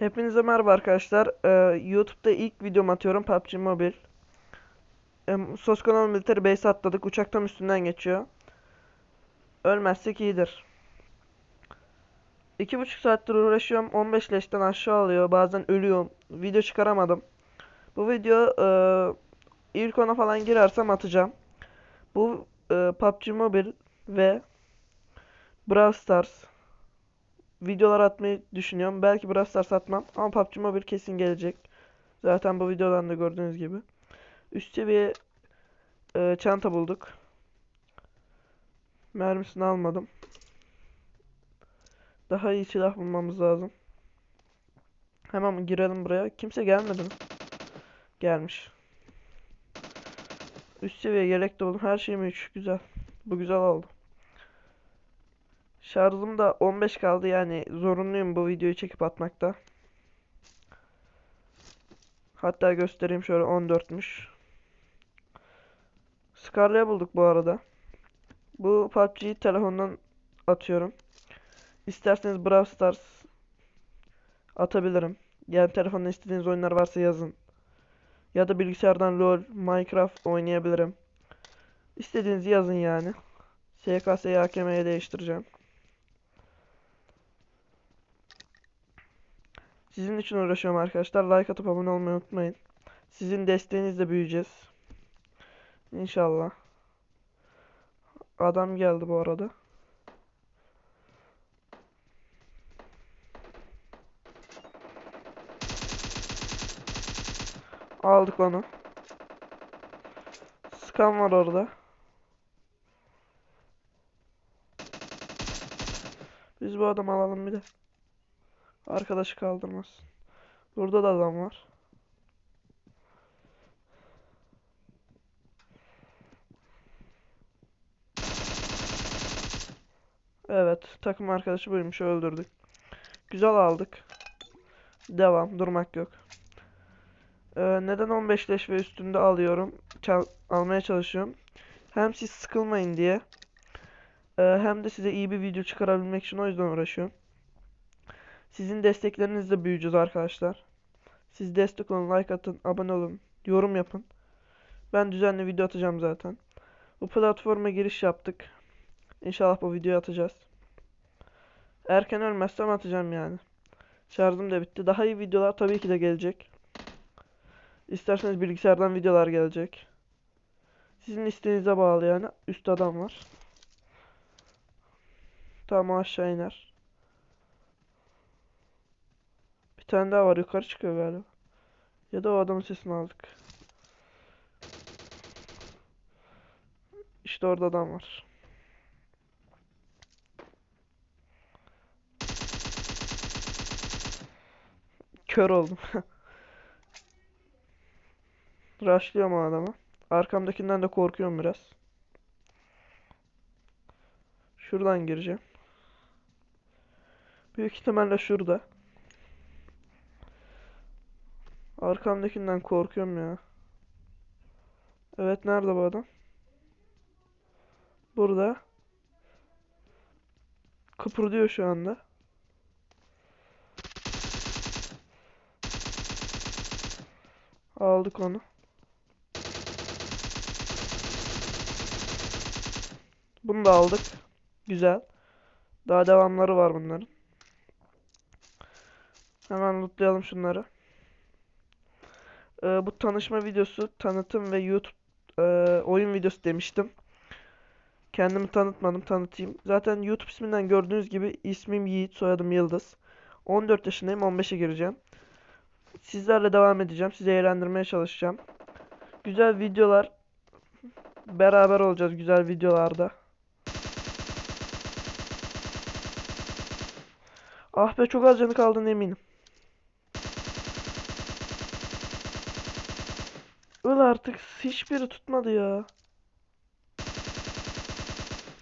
Hepinize merhaba arkadaşlar. Ee, YouTube'da ilk videomu atıyorum PUBG Mobile. Ee, Soskono Military Base atladık. Uçak tam üstünden geçiyor. Ölmezsek iyidir. İki buçuk saattir uğraşıyorum. 15 leşten aşağı alıyor. Bazen ölüyorum. Video çıkaramadım. Bu video e, ilk ona falan girersem atacağım. Bu e, PUBG Mobile ve Brawl Stars videolar atmayı düşünüyorum. Belki Brawl Stars atmam ama PUBG Mobile kesin gelecek. Zaten bu videodan da gördüğünüz gibi. Üst seviye e, çanta bulduk. Mermisini almadım. Daha iyi silah bulmamız lazım. Hemen girelim buraya. Kimse gelmedi mi? Gelmiş. Üst seviye yelek de. Her şeyim 3. Güzel. Bu güzel oldu. Şarjım da 15 kaldı yani zorunluyum bu videoyu çekip atmakta. Hatta göstereyim şöyle 14'müş. Scarlet'i bulduk bu arada. Bu PUBG'yi telefondan atıyorum. İsterseniz Brawl Stars atabilirim. Yani telefonda istediğiniz oyunlar varsa yazın. Ya da bilgisayardan LoL, Minecraft oynayabilirim. İstediğinizi yazın yani. SKS'yi AKM'ye değiştireceğim. Sizin için uğraşıyorum arkadaşlar. Like atıp abone olmayı unutmayın. Sizin desteğinizle büyüyeceğiz. İnşallah. Adam geldi bu arada. Aldık onu. Skan var orada. Biz bu adamı alalım bir de. Arkadaşı kaldırmaz. Burada da adam var. Evet, takım arkadaşı buymuş, öldürdük. Güzel aldık. Devam, durmak yok. Ee, neden 15 leş ve üstünde alıyorum? Çal almaya çalışıyorum. Hem siz sıkılmayın diye. Ee, hem de size iyi bir video çıkarabilmek için o yüzden uğraşıyorum. Sizin desteklerinizle büyüyeceğiz arkadaşlar. Siz destek olun, like atın, abone olun, yorum yapın. Ben düzenli video atacağım zaten. Bu platforma giriş yaptık. İnşallah bu videoyu atacağız. Erken ölmezsem atacağım yani. Şarjım da bitti. Daha iyi videolar tabii ki de gelecek. İsterseniz bilgisayardan videolar gelecek. Sizin isteğinize bağlı yani. Üst adam var. Tamam aşağı iner. Bir tane daha var yukarı çıkıyor galiba. Ya da o adamın sesini aldık. İşte orada adam var. Kör oldum. Rushlıyorum o adamı. Arkamdakinden de korkuyorum biraz. Şuradan gireceğim. Büyük ihtimalle şurada. Arkamdakinden korkuyorum ya. Evet nerede bu adam? Burada. Kıpırdıyor şu anda. Aldık onu. Bunu da aldık. Güzel. Daha devamları var bunların. Hemen lootlayalım şunları. Ee, bu tanışma videosu, tanıtım ve YouTube e, oyun videosu demiştim. Kendimi tanıtmadım, tanıtayım. Zaten YouTube isminden gördüğünüz gibi ismim Yiğit, soyadım Yıldız. 14 yaşındayım, 15'e gireceğim. Sizlerle devam edeceğim. Sizi eğlendirmeye çalışacağım. Güzel videolar beraber olacağız güzel videolarda. Ah be çok az canı kaldığına eminim. Artık hiçbiri tutmadı ya.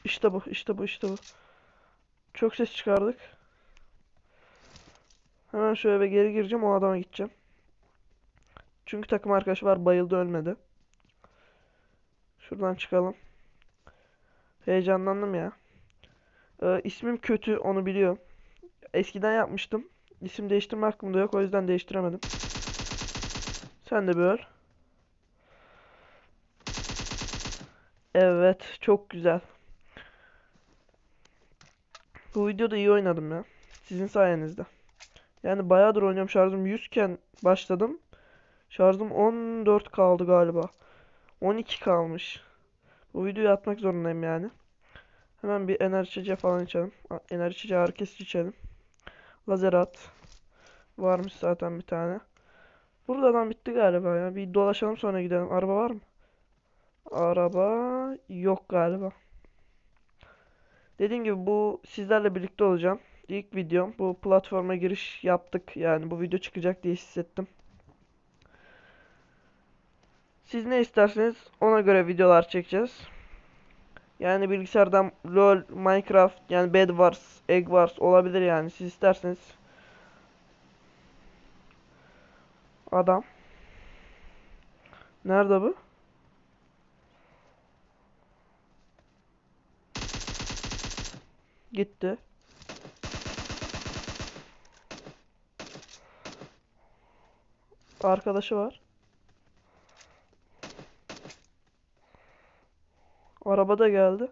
İşte bu, işte bu, işte bu. Çok ses çıkardık. Hemen şöyle bir geri gireceğim o adama gideceğim. Çünkü takım arkadaşı var bayıldı ölmedi. Şuradan çıkalım. Heyecanlandım ya. Ee, ismim kötü onu biliyorum. Eskiden yapmıştım. isim değiştirme hakkım da yok. O yüzden değiştiremedim. Sen de bir öl. Evet. Çok güzel. Bu videoda iyi oynadım ya. Sizin sayenizde. Yani bayağıdır oynuyorum. Şarjım 100 iken başladım. Şarjım 14 kaldı galiba. 12 kalmış. Bu videoyu atmak zorundayım yani. Hemen bir enerji içeceği falan içelim. Enerji içeceği herkes içelim. Lazer at. Varmış zaten bir tane. Buradan bitti galiba ya. Bir dolaşalım sonra gidelim. Araba var mı? Araba yok galiba. Dediğim gibi bu sizlerle birlikte olacağım. İlk videom. Bu platforma giriş yaptık. Yani bu video çıkacak diye hissettim. Siz ne isterseniz ona göre videolar çekeceğiz. Yani bilgisayardan LoL, Minecraft, yani Bed Wars, Egg Wars olabilir yani. Siz isterseniz. Adam. Nerede bu? Gitti. Arkadaşı var. Araba da geldi.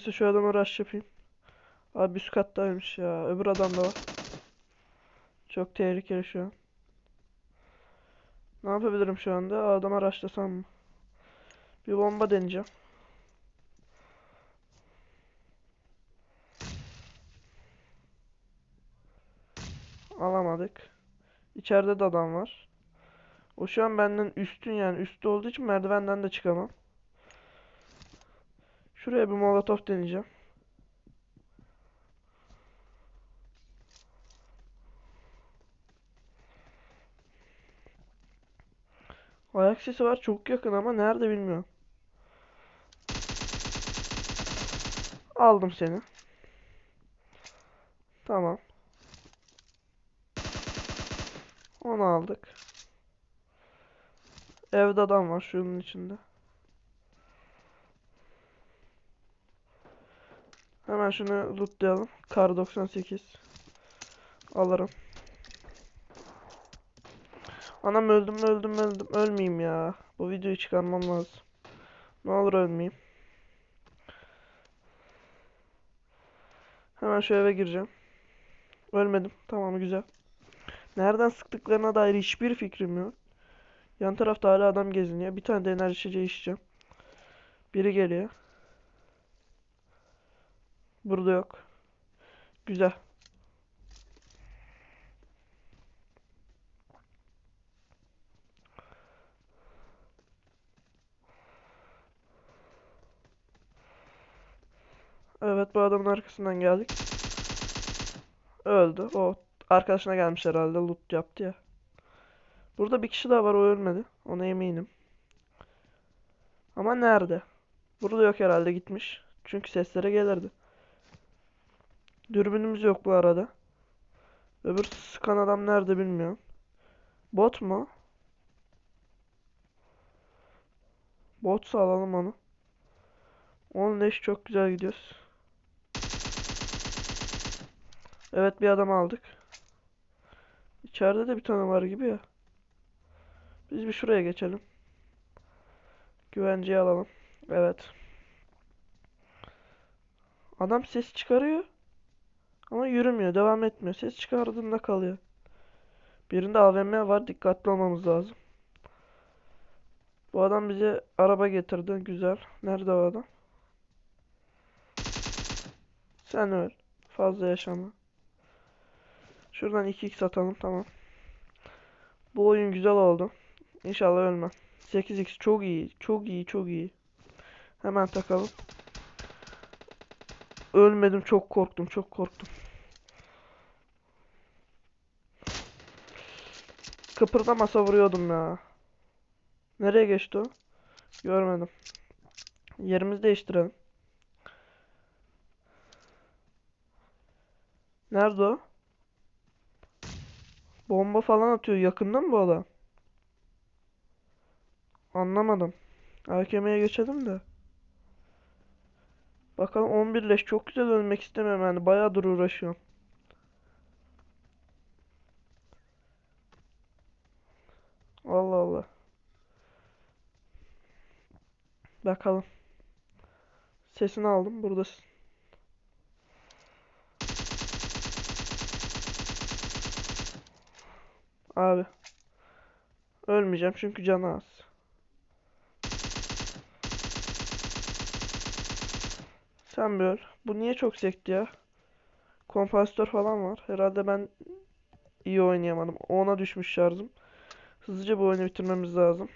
Neyse şu adama rush yapayım. Abi üst kattaymış ya. Öbür adam da var. Çok tehlikeli şu an. Ne yapabilirim şu anda? Adama rushlasam mı? Bir bomba deneyeceğim. Alamadık. İçeride de adam var. O şu an benden üstün yani üstte olduğu için merdivenden de çıkamam. Şuraya bir molotof deneyeceğim. Ayak sesi var çok yakın ama nerede bilmiyorum. Aldım seni. Tamam. Onu aldık. Evde adam var şunun içinde. Hemen şunu lootlayalım. Kar 98. Alırım. Anam öldüm öldüm öldüm. Ölmeyeyim ya. Bu videoyu çıkarmam lazım. Ne olur ölmeyeyim. Hemen şu eve gireceğim. Ölmedim. Tamam güzel. Nereden sıktıklarına dair hiçbir fikrim yok. Yan tarafta hala adam geziniyor. Bir tane de enerji içeceği içeceğim. Biri geliyor. Burada yok. Güzel. Evet bu adamın arkasından geldik. Öldü. O arkadaşına gelmiş herhalde loot yaptı ya. Burada bir kişi daha var o ölmedi. Ona eminim. Ama nerede? Burada yok herhalde gitmiş. Çünkü seslere gelirdi. Dürbünümüz yok bu arada. Öbür sıkan adam nerede bilmiyorum. Bot mu? Botsa alalım onu. Onun leş çok güzel gidiyoruz. Evet bir adam aldık. İçeride de bir tane var gibi ya. Biz bir şuraya geçelim. Güvenceyi alalım. Evet. Adam ses çıkarıyor. Ama yürümüyor, devam etmiyor. Ses çıkardığında kalıyor. Birinde AVM var, dikkatli olmamız lazım. Bu adam bize araba getirdi, güzel. Nerede o adam? Sen öl. Fazla yaşama. Şuradan 2x atalım, tamam. Bu oyun güzel oldu. İnşallah ölmem. 8x çok iyi, çok iyi, çok iyi. Hemen takalım. Ölmedim, çok korktum, çok korktum. Kıpırdamasa vuruyordum ya. Nereye geçti o? Görmedim. Yerimizi değiştirelim. Nerede o? Bomba falan atıyor. Yakında mı bu adam? Anlamadım. AKM'ye geçelim de. Bakalım 11 leş. Çok güzel ölmek istemiyorum yani. Bayağıdır uğraşıyorum. Bakalım. Sesini aldım. Buradasın. Abi. Ölmeyeceğim çünkü canı az. Sen bir öl. Bu niye çok sekti ya? Kompansatör falan var. Herhalde ben iyi oynayamadım. Ona düşmüş şarjım. Hızlıca bu oyunu bitirmemiz lazım.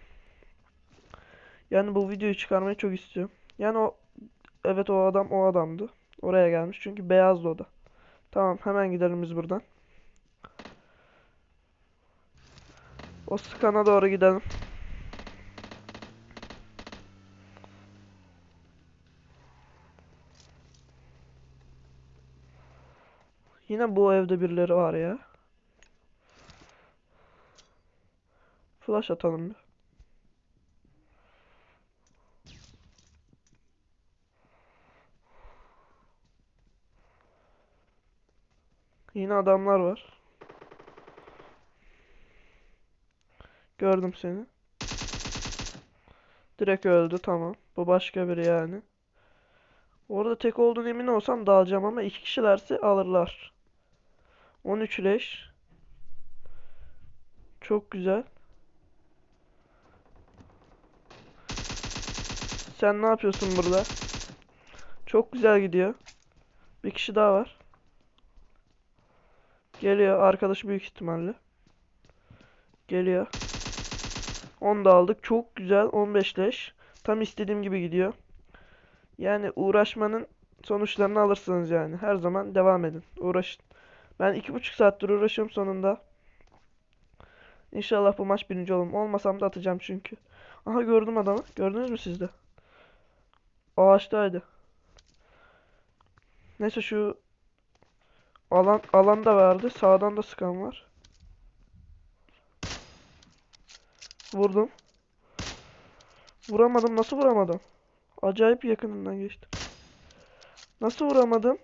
Yani bu videoyu çıkarmayı çok istiyorum. Yani o evet o adam o adamdı. Oraya gelmiş çünkü beyazdı o da. Tamam hemen gidelim biz buradan. O skana doğru gidelim. Yine bu evde birileri var ya. Flash atalım bir. Yine adamlar var. Gördüm seni. Direkt öldü tamam. Bu başka biri yani. Orada tek olduğunu emin olsam dalacağım ama iki kişilerse alırlar. 13 leş. Çok güzel. Sen ne yapıyorsun burada? Çok güzel gidiyor. Bir kişi daha var. Geliyor. Arkadaşı büyük ihtimalle. Geliyor. 10 da aldık. Çok güzel. 15 leş. Tam istediğim gibi gidiyor. Yani uğraşmanın sonuçlarını alırsınız yani. Her zaman devam edin. Uğraşın. Ben iki buçuk saattir uğraşıyorum sonunda. İnşallah bu maç birinci olurum. Olmasam da atacağım çünkü. Aha gördüm adamı. Gördünüz mü siz de? Ağaçtaydı. Neyse şu alan alanda verdi. Sağdan da sıkan var. Vurdum. Vuramadım. Nasıl vuramadım? Acayip yakınından geçtim. Nasıl vuramadım?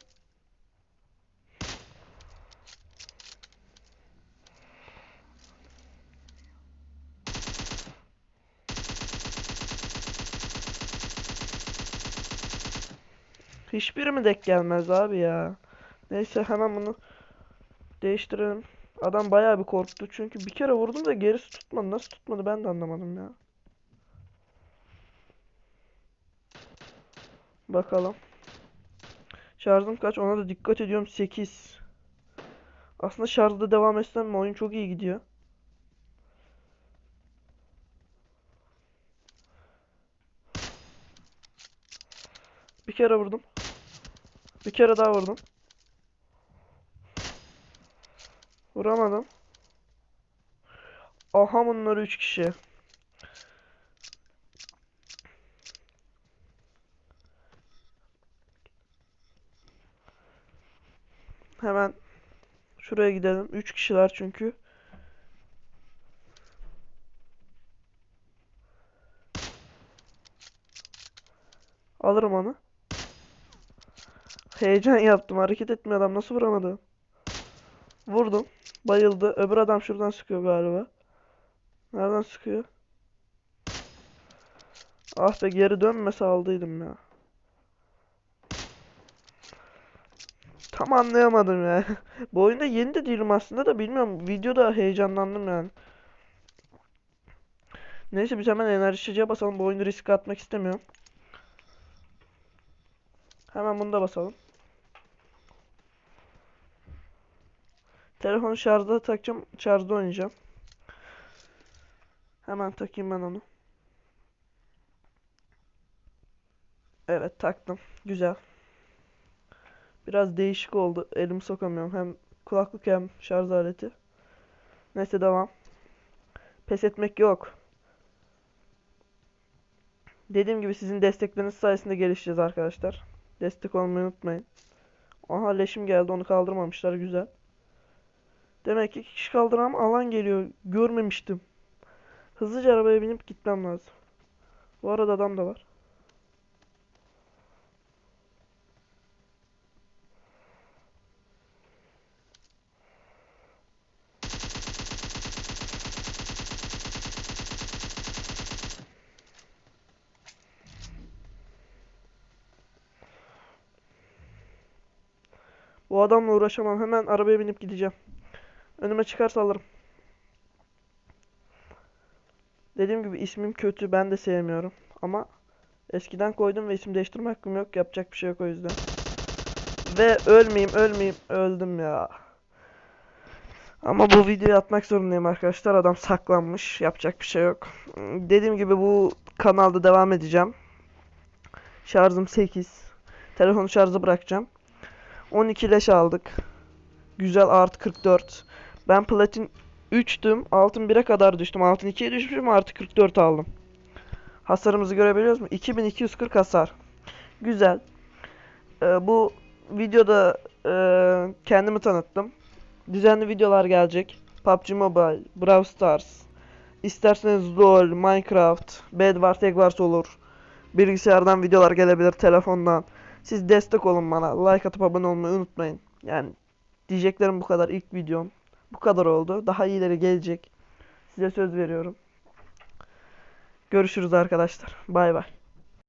Hiçbiri mi denk gelmez abi ya? Neyse hemen bunu değiştirelim. Adam bayağı bir korktu çünkü bir kere vurdum da gerisi tutmadı. Nasıl tutmadı ben de anlamadım ya. Bakalım. Şarjım kaç? Ona da dikkat ediyorum. 8. Aslında şarjda devam etsem mi? Oyun çok iyi gidiyor. Bir kere vurdum. Bir kere daha vurdum. Vuramadım. Aha bunlar 3 kişi. Hemen şuraya gidelim. 3 kişiler çünkü. Alırım onu. Heyecan yaptım. Hareket etmiyor adam. Nasıl vuramadı? Vurdum. Bayıldı. Öbür adam şuradan sıkıyor galiba. Nereden sıkıyor? Ah be geri dönmese aldıydım ya. Tam anlayamadım ya. Bu oyunda yeni de değilim aslında da bilmiyorum. Videoda heyecanlandım yani. Neyse biz hemen enerji içeceğe basalım. Bu oyunu riske atmak istemiyorum. Hemen bunu da basalım. Telefonu şarjda takacağım. Şarjda oynayacağım. Hemen takayım ben onu. Evet taktım. Güzel. Biraz değişik oldu. Elimi sokamıyorum. Hem kulaklık hem şarj aleti. Neyse devam. Pes etmek yok. Dediğim gibi sizin destekleriniz sayesinde gelişeceğiz arkadaşlar. Destek olmayı unutmayın. Aha leşim geldi onu kaldırmamışlar güzel. Demek ki kişi kaldıran alan geliyor. Görmemiştim. Hızlıca arabaya binip gitmem lazım. Bu arada adam da var. Bu adamla uğraşamam. Hemen arabaya binip gideceğim. Önüme çıkarsa alırım. Dediğim gibi ismim kötü. Ben de sevmiyorum. Ama eskiden koydum ve isim değiştirme hakkım yok. Yapacak bir şey yok o yüzden. Ve ölmeyeyim, ölmeyeyim. Öldüm ya. Ama bu videoyu atmak zorundayım arkadaşlar. Adam saklanmış. Yapacak bir şey yok. Dediğim gibi bu kanalda devam edeceğim. Şarjım 8. Telefonu şarja bırakacağım. 12 leş aldık. Güzel artı 44. Ben platin 3'tüm. Altın 1'e kadar düştüm. Altın 2'ye düşmüşüm artı 44 aldım. Hasarımızı görebiliyoruz mu? 2240 hasar. Güzel. Ee, bu videoda e, kendimi tanıttım. Düzenli videolar gelecek. PUBG Mobile, Brawl Stars. İsterseniz LoL, Minecraft, Bed Wars, Egg Wars olur. Bilgisayardan videolar gelebilir, telefondan. Siz destek olun bana. Like atıp abone olmayı unutmayın. Yani diyeceklerim bu kadar. İlk videom. Bu kadar oldu. Daha iyileri gelecek. Size söz veriyorum. Görüşürüz arkadaşlar. Bay bay.